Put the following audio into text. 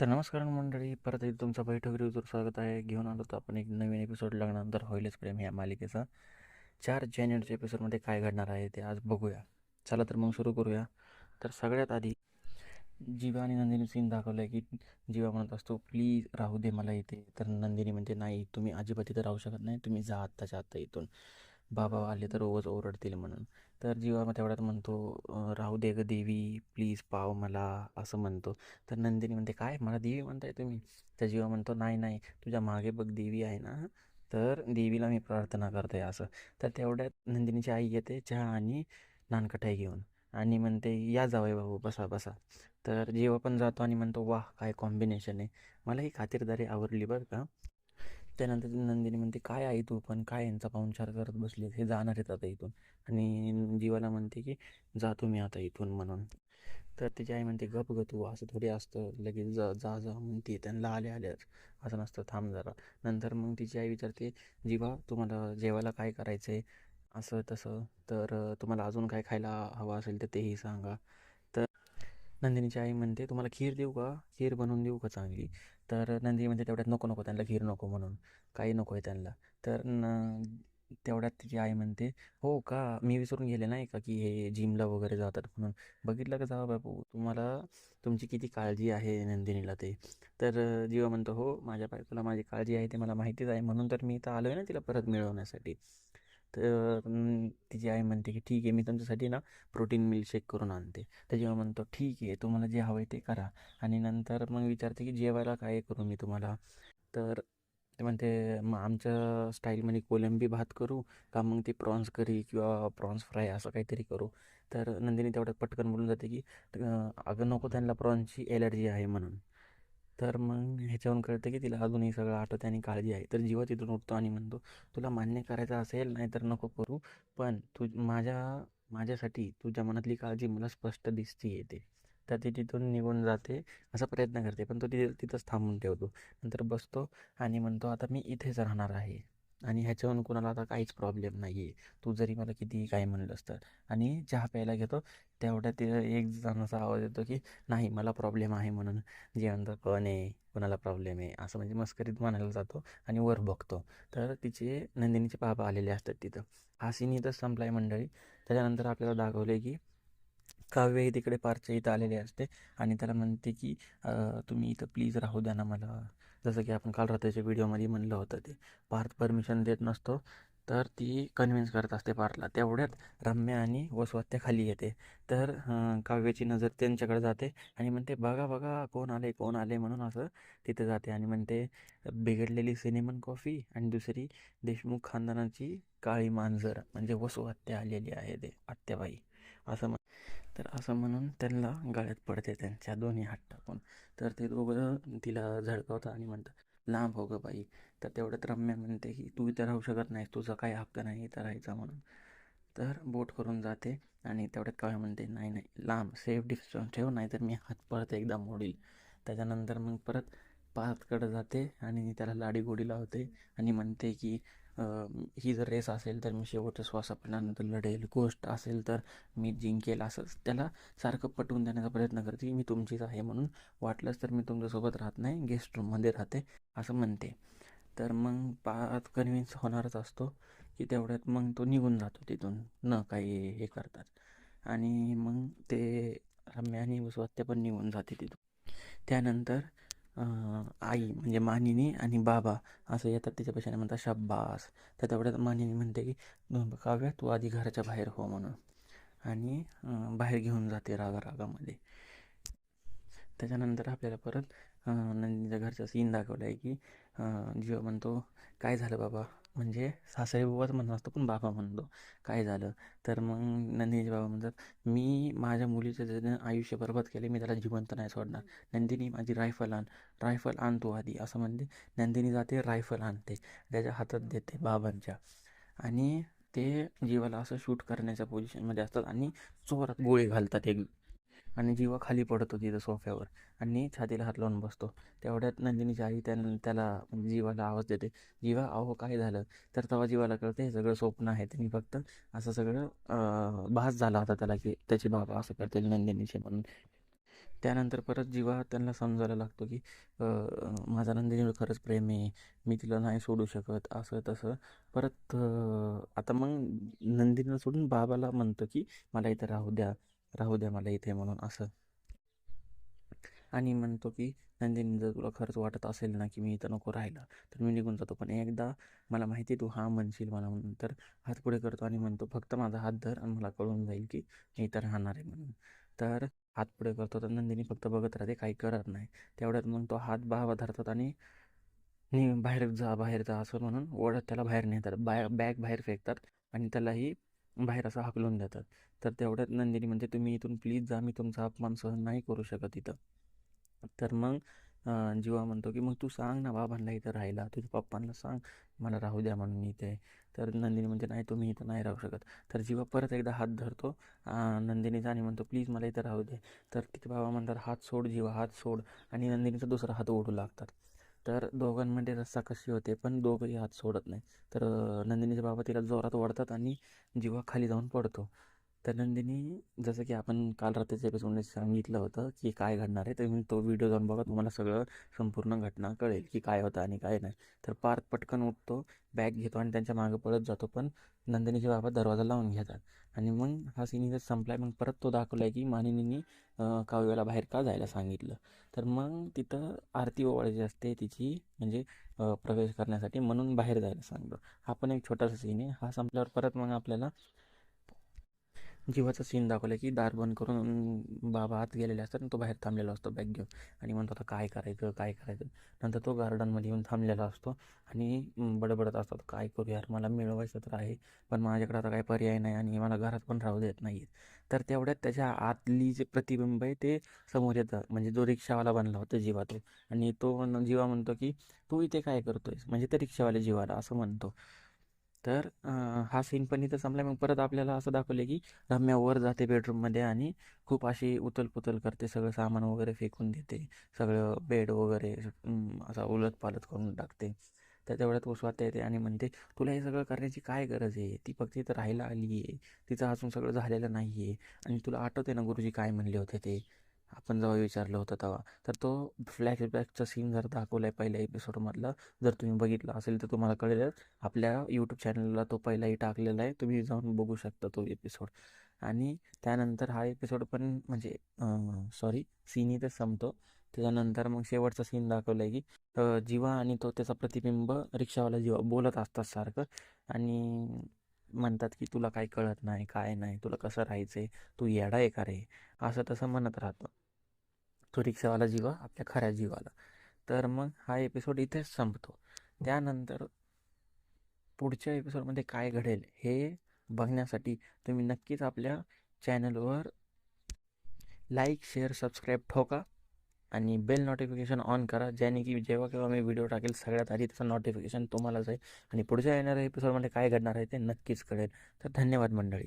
तर नमस्कार मंडळी परत एकदा तुमचं बैठक रिव्ह्यूवर स्वागत आहे. घेऊन आलो तर आपण एक नवीन एपिसोड लागल्यानंतर होईलच प्रेम या मालिकेचा. चार जानेवारीच्या एपिसोडमध्ये काय घडणार आहे ते आज बघूया. चला तर मग सुरू करूया. तर सगळ्यात आधी जीवा आणि नंदिनी सीन दाखवलं आहे की जीवा म्हणत असतो प्लीज राहू दे मला इथे. तर नंदिनी म्हणते नाही तुम्ही अजिबात इथं राहू शकत नाही. तुम्ही जा आत्ताच्या आत्ता इथून. बाबा आले तर रोज ओरडतील म्हणून. तर जीवा मग तेवढ्यात म्हणतो राहू दे ग देवी प्लीज पाव मला असं म्हणतो. तर नंदिनी म्हणते काय? मला देवी म्हणताय तुम्ही? तर जीवा म्हणतो नाही नाही तुझ्या मागे बघ देवी आहे ना तर देवीला मी प्रार्थना करते असं. तर तेवढ्यात नंदिनीची आई येते चहा आणि नानकटाई घेऊन. आणि म्हणते या जावय भाऊ बसा बसा. तर जीवा पण जातो आणि म्हणतो वाह काय कॉम्बिनेशन आहे. मला ही खातिरदारी आवडली बरं का. त्यानंतर नंदिनी म्हणते काय आहे तू पण? काय यांचा पाहुणचार करत बसले हे जाणार आहेत आता इथून. आणि जीवाला म्हणते की जातो मी आता इथून म्हणून. तर तिची आई म्हणते गप ग तू असं थोडी असतं. लगेच जा जा जा म्हणते. त्यांना आले आल्याच असं नसतं. थांब जरा. नंतर मग तिची आई विचारते जीवा तुम्हाला जेवायला काय करायचं आहे असं तसं. तर तुम्हाला अजून काय खायला हवं असेल तर तेही सांगा. नंदिनीची आई म्हणते तुम्हाला खीर देऊ का? खीर बनवून देऊ का चांगली? तर नंदिनी म्हणते तेवढ्यात नको नको त्यांना खीर नको म्हणून. काही नको आहे त्यांना. तर न तेवढ्यात तिची आई म्हणते हो का? मी विसरून गेले नाही का की हे जिमला वगैरे जातात म्हणून? बघितलं का जावा बापू? तुम्हाला तुमची किती काळजी आहे नंदिनीला ते. तर जीवा म्हणतो हो माझ्या बायकोला माझी काळजी आहे ते मला माहितीच आहे. म्हणून तर मी इथं आलो आहे ना तिला परत मिळवण्यासाठी. तर तिची आई म्हणते की ठीक आहे मी तुमच्यासाठी ना प्रोटीन मिल्कशेक करून आणते. तर जेव्हा म्हणतो ठीक आहे तुम्हाला जे हवं आहे ते करा. आणि नंतर मग विचारते की जेवायला काय करू मी तुम्हाला? तर ते म्हणते मग आमच्या स्टाईलमध्ये कोलंबी भात करू का मग ती प्रॉन्स करी किंवा प्रॉन्स फ्राय असं काहीतरी करू? तर नंदिनी तेवढ्यात पटकन बोलून जाते की अगं नको त्यांना प्रॉन्सची एलर्जी आहे म्हणून. तर मग ह्याच्यावरून कळतं की तिला अजूनही सगळं आठवते आणि काळजी आहे. तर जीवा तिथून उठतो आणि म्हणतो तुला मान्य करायचं असेल नाही तर नको करू पण तू माझ्या माझ्यासाठी तुझ्या मनातली काळजी मला स्पष्ट दिसते येते. तर ती तिथून निघून जाते असा प्रयत्न करते पण तो तिथे तिथंच थांबून ठेवतो. नंतर बसतो आणि म्हणतो आता मी इथेच राहणार आहे. आणि ह्याच्यावरून कुणाला आता काहीच प्रॉब्लेम नाही आहे तू जरी मला कितीही काय म्हणलंस तर. आणि चहा प्यायला घेतो तेवढ्या ते एक जणाचा आवाज येतो की नाही मला प्रॉब्लेम आहे म्हणून. जे म्हणतं कोण आहे कोणाला प्रॉब्लेम आहे. असं म्हणजे मस्करीत म्हणायला जातो आणि वर बघतो. तर तिचे नंदिनीचे बाबा आलेले असतात तिथं. हा सीन इथं संपलाय मंडळी. त्याच्यानंतर आपल्याला दाखवले की काव्यही तिकडे पारच्या इथं आलेले असते. आणि त्याला म्हणते की तुम्ही इथं प्लीज राहू द्या ना मला. जसं की आपण काल रात्रीच्या व्हिडिओमध्ये म्हणलं होतं ते पार्थ परमिशन देत नसतो तर ती कन्व्हिन्स करत असते पार्थला तेवढ्यात रम्या आणि वसवात्या खाली येते. तर काव्याची नजर त्यांच्याकडे जाते आणि म्हणते बघा बघा कोण आले कोण आले म्हणून असं तिथे जाते आणि म्हणते बिघडलेली सिनेमन कॉफी आणि दुसरी देशमुख खानदानाची काळी मांजर म्हणजे वसू हत्या आलेली आहे ते आत्याबाई असं म्हण तर असं म्हणून त्यांना गळ्यात पडते त्यांच्या दोन्ही हात टाकून तर ते दोघं तिला झळकवतात आणि म्हणतात लांब हो गं बाई. तर तेवढ्यात रम्या म्हणते की तू इथं राहू शकत नाहीस. तुझा काही हक्क नाही इथं राहायचा म्हणून. तर बोट करून जाते आणि तेवढ्यात काय म्हणते नाही नाही. लांब. सेफ डिस्टन्स ठेव नाही तर मी हात परत एकदा मोडील. त्याच्यानंतर मग परत पार्थकडे जाते आणि त्याला लाडी गोडी लावते आणि म्हणते की ही जर रेस असेल तर मी शेवटच्या श्वासापर्यंत लढेल गोष्ट असेल तर मी जिंकेल असंच त्याला सारखं पटवून देण्याचा प्रयत्न करते की मी तुमचीच आहे म्हणून वाटलंच तर मी तुमच्यासोबत राहत नाही गेस्ट रूममध्ये राहते असं म्हणते. तर मग पाच कन्व्हिन्स होणारच असतो की तेवढ्यात मग तो निघून जातो तिथून न काही हे करतात. आणि मग ते रम्या आणि वसवात्या पण निघून जाते तिथून. त्यानंतर आई म्हणजे मानिनी आणि बाबा असं येतात तिच्या पेशाने म्हणतात शब्बास. तर तेवढ्यात मानिनी म्हणते की काव्या तू आधी घराच्या बाहेर हो म्हणून. आणि बाहेर घेऊन जाते रागा रागामध्ये त्याच्यानंतर आपल्याला परत अं, नंदिनीच्या घरचा सीन दाखवला आहे की जीव जीवा म्हणतो काय झालं बाबा? म्हणजे सासरे बाबाच म्हणत असतो पण बाबा म्हणतो. काय झालं? तर मग नंदिनीचे बाबा म्हणतात मी माझ्या मुलीचं जे आयुष्य बरबाद केले मी त्याला जिवंत नाही सोडणार. नंदिनी माझी रायफल आण रायफल आण तू आधी असं म्हणते. नंदिनी जाते रायफल आणते त्याच्या हातात देते बाबांच्या. आणि ते जीवाला असं शूट करण्याच्या पोझिशनमध्ये असतात आणि चोरात गोळी घालतात एक आणि जीवा खाली पडतो तिथं सोफ्यावर. आणि छातीला हात लावून बसतो. तेवढ्यात नंदिनीची आई त्याला त्याला जीवाला आवाज देते. जीवा अहो काय झालं? तर तेव्हा जीवाला कळतं हे सगळं स्वप्न आहे. त्यांनी फक्त असं सगळं भास झाला होता त्याला की त्याचे बाबा असं करतील नंदिनीचे म्हणून. त्यानंतर परत जीवा त्यांना समजायला लागतो की माझा नंदिनीवर खरंच प्रेम आहे. मी तिला नाही सोडू शकत. असं तसं. परत आता मग नंदिनीला सोडून बाबाला म्हणतो की मला इथं राहू द्या. राहू द्या मला इथे म्हणून असं. आणि म्हणतो की नंदिनी जर तुला खरंच वाटत असेल ना की मी इथं नको राहिलं तर मी निघून जातो. पण एकदा मला माहिती आहे तू हा म्हणशील मला म्हणून. तर हात पुढे करतो आणि म्हणतो फक्त माझा हात धर आणि मला कळून जाईल की मी इथं राहणार आहे म्हणून. तर हात पुढे करतो तर नंदिनी फक्त बघत राहते काही करत नाही. तेवढ्यात मग तो हात बाबा धरतात आणि नि बाहेर जा बाहेर जा असं म्हणून ओढत त्याला बाहेर नेतात. बा बॅग बाहेर फेकतात आणि त्यालाही बाहेर असं हाकलून देतात. तर तेवढ्यात नंदिनी म्हणते तुम्ही इथून प्लीज जा मी तुमचा अपमान सहन नाही करू शकत इथं. तर मग जीवा म्हणतो की मग तू सांग ना बाबांना इथं राहायला तुझ्या पप्पांना सांग मला राहू द्या म्हणून इथे. तर नंदिनी म्हणते नाही तुम्ही इथं नाही राहू शकत. तर जीवा परत एकदा हात धरतो नंदिनीचा आणि म्हणतो प्लीज मला इथं राहू दे. तर तिथे बाबा म्हणतात हात सोड जीवा हात सोड. आणि नंदिनीचा दुसरा हात ओढू लागतात. तर दोघांमध्ये रस्सा कशी होते पण दोघंही हात सोडत नाही तर नंदिनीच्या बाबा तिला जोरात ओढतात आणि जीवा खाली जाऊन पडतो. तर नंदिनी जसं की आपण काल रात्रीच्या एपिसोडने सांगितलं होतं की काय घडणार आहे तुम्ही तो व्हिडिओ जाऊन बघा तुम्हाला सगळं संपूर्ण घटना कळेल की काय होतं आणि काय नाही. तर पार्थ पटकन उठतो बॅग घेतो आणि त्यांच्या मागे पळत जातो पण नंदिनीचे बाबा दरवाजा लावून घेतात. आणि मग हा सीन इथे संपलाय मग परत तो दाखवलाय की मानिनीनी काव्याला बाहेर का जायला सांगितलं. तर मग तिथं आरती ओवाळायची असते तिची म्हणजे प्रवेश करण्यासाठी म्हणून बाहेर जायला सांगतो. हा पण एक छोटासा सीन आहे. हा संपल्यावर परत मग आपल्याला जीवाचा सीन दाखवला की दार बंद करून बाबा आत गेलेले असतात आणि तो बाहेर थांबलेला असतो बॅग घेऊन. आणि म्हणतो आता काय करायचं काय करायचं? नंतर तो गार्डनमध्ये येऊन थांबलेला असतो आणि बडबडत असतात काय करू यार मला मिळवायचं तर आहे पण माझ्याकडे आता काय पर्याय नाही आणि मला घरात पण राहू देत नाही तर तेवढ्यात त्याच्या आतली जे प्रतिबिंब आहे ते समोर येतं. म्हणजे जो रिक्षावाला बनला होता जीवा तो आणि तो जीवा म्हणतो की तू इथे काय करतोयस? म्हणजे ते रिक्षावाले जीवाला असं म्हणतो. तर हा सीन पण इथं संपला मग परत आपल्याला असं दाखवलं की रम्या वर जाते बेडरूममध्ये आणि खूप अशी उतलपुतल करते. सगळं सामान वगैरे फेकून देते. सगळं बेड वगैरे असं असा उलट करून टाकते. तर तेवढ्यात उसवात येते आणि म्हणते तुला हे सगळं करण्याची काय गरज आहे? ती फक्त इथं राहायला आली आहे तिचं अजून सगळं झालेलं नाही आहे आणि तुला आठवते ना गुरुजी काय म्हणले होते ते? आपण जेव्हा विचारलं होतं तेव्हा. तर तो फ्लॅशबॅकचा सीन जर दाखवला आहे पहिल्या एपिसोडमधला जर तुम्ही बघितला असेल तर तुम्हाला कळेल आपल्या यूट्यूब चॅनलला तो पहिलाही टाकलेला आहे. तुम्ही जाऊन बघू शकता तो एपिसोड आणि त्यानंतर हा एपिसोड पण म्हणजे सॉरी सीन इथे संपतो. त्याच्यानंतर मग शेवटचा सीन दाखवला आहे की जीवा आणि तो त्याचा प्रतिबिंब रिक्षावाला जीवा बोलत असतात सारखं. आणि म्हणतात की तुला काही कळत नाही काय नाही तुला कसं राहायचं आहे तू येडा आहे का रे? असं तसं म्हणत राहतो. तो रिक्षावाला जीवा आपल्या खऱ्या जीवाला. तर मग हा एपिसोड इथेच संपतो. त्यानंतर पुढच्या एपिसोडमध्ये काय घडेल हे बघण्यासाठी तुम्ही नक्कीच आपल्या चॅनलवर लाईक शेअर सबस्क्राईब ठोका. आणि बेल नोटिफिकेशन ऑन करा ज्याने की जेव्हा केव्हा मी व्हिडिओ टाकेल सगळ्यात आधी त्याचं नोटिफिकेशन तुम्हाला जाईल आणि पुढच्या येणाऱ्या एपिसोडमध्ये काय घडणार आहे ते नक्कीच कळेल. तर धन्यवाद मंडळी.